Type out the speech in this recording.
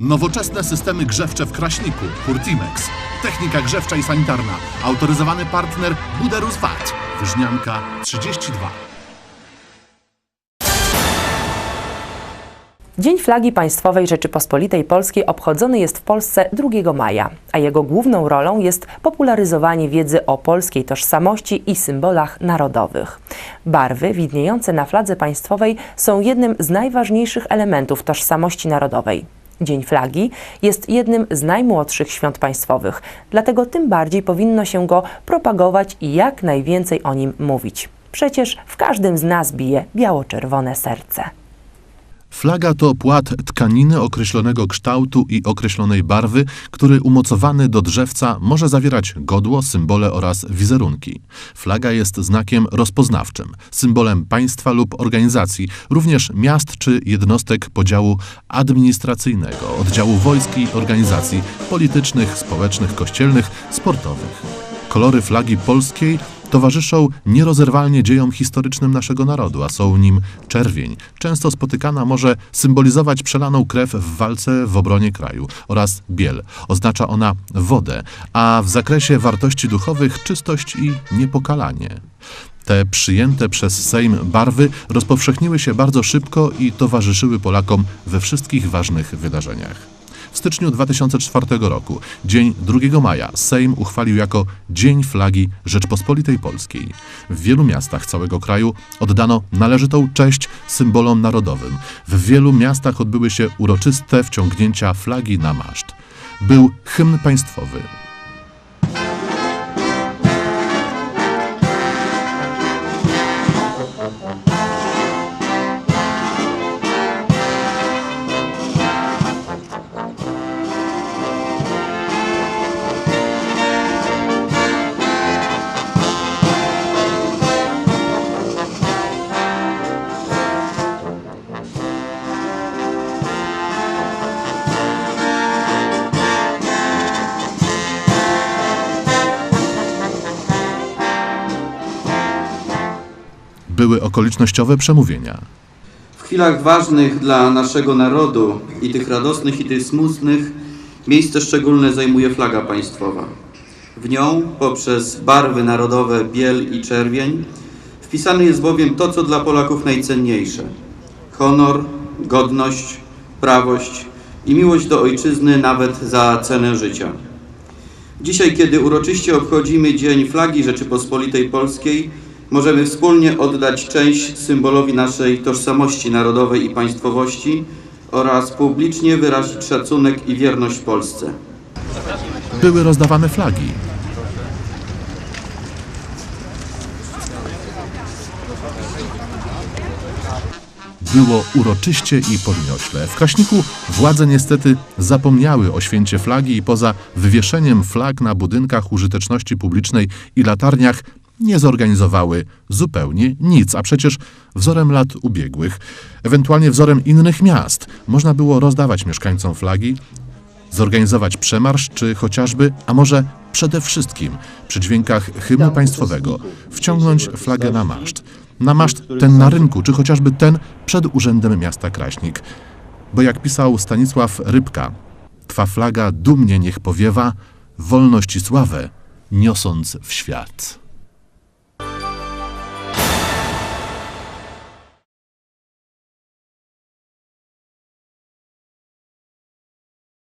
Nowoczesne systemy grzewcze w Kraśniku, Hurtimex. Technika grzewcza i sanitarna. Autoryzowany partner Buderus VAT. Wyżnianka 32. Dzień Flagi Państwowej Rzeczypospolitej Polskiej obchodzony jest w Polsce 2 maja, a jego główną rolą jest popularyzowanie wiedzy o polskiej tożsamości i symbolach narodowych. Barwy widniejące na fladze państwowej są jednym z najważniejszych elementów tożsamości narodowej. Dzień Flagi jest jednym z najmłodszych świąt państwowych, dlatego tym bardziej powinno się go propagować i jak najwięcej o nim mówić. Przecież w każdym z nas bije biało-czerwone serce. Flaga to płat tkaniny określonego kształtu i określonej barwy, który umocowany do drzewca może zawierać godło, symbole oraz wizerunki. Flaga jest znakiem rozpoznawczym, symbolem państwa lub organizacji, również miast czy jednostek podziału administracyjnego, oddziału wojsk i organizacji politycznych, społecznych, kościelnych, sportowych. Kolory flagi polskiej towarzyszą nierozerwalnie dziejom historycznym naszego narodu, a są nim czerwień. Często spotykana może symbolizować przelaną krew w walce w obronie kraju oraz biel. Oznacza ona wodę, a w zakresie wartości duchowych czystość i niepokalanie. Te przyjęte przez Sejm barwy rozpowszechniły się bardzo szybko i towarzyszyły Polakom we wszystkich ważnych wydarzeniach. W styczniu 2004 roku, dzień 2 maja, Sejm uchwalił jako Dzień Flagi Rzeczpospolitej Polskiej. W wielu miastach całego kraju oddano należytą cześć symbolom narodowym. W wielu miastach odbyły się uroczyste wciągnięcia flagi na maszt. Był hymn państwowy. Były okolicznościowe przemówienia. W chwilach ważnych dla naszego narodu i tych radosnych i tych smutnych miejsce szczególne zajmuje flaga państwowa. W nią poprzez barwy narodowe biel i czerwień wpisane jest bowiem to, co dla Polaków najcenniejsze: honor, godność, prawość i miłość do ojczyzny nawet za cenę życia. Dzisiaj, kiedy uroczyście obchodzimy Dzień Flagi Rzeczypospolitej Polskiej, możemy wspólnie oddać część symbolowi naszej tożsamości narodowej i państwowości oraz publicznie wyrazić szacunek i wierność Polsce. Były rozdawane flagi. Było uroczyście i podniośle. W Kraśniku władze niestety zapomniały o święcie flagi i poza wywieszeniem flag na budynkach użyteczności publicznej i latarniach nie zorganizowały zupełnie nic, a przecież wzorem lat ubiegłych, ewentualnie wzorem innych miast, można było rozdawać mieszkańcom flagi, zorganizować przemarsz, czy chociażby, a może przede wszystkim przy dźwiękach hymnu państwowego wciągnąć flagę na maszt. Na maszt ten na rynku, czy chociażby ten przed urzędem miasta Kraśnik. Bo jak pisał Stanisław Rybka, Twa flaga dumnie niech powiewa, wolność i sławę niosąc w świat.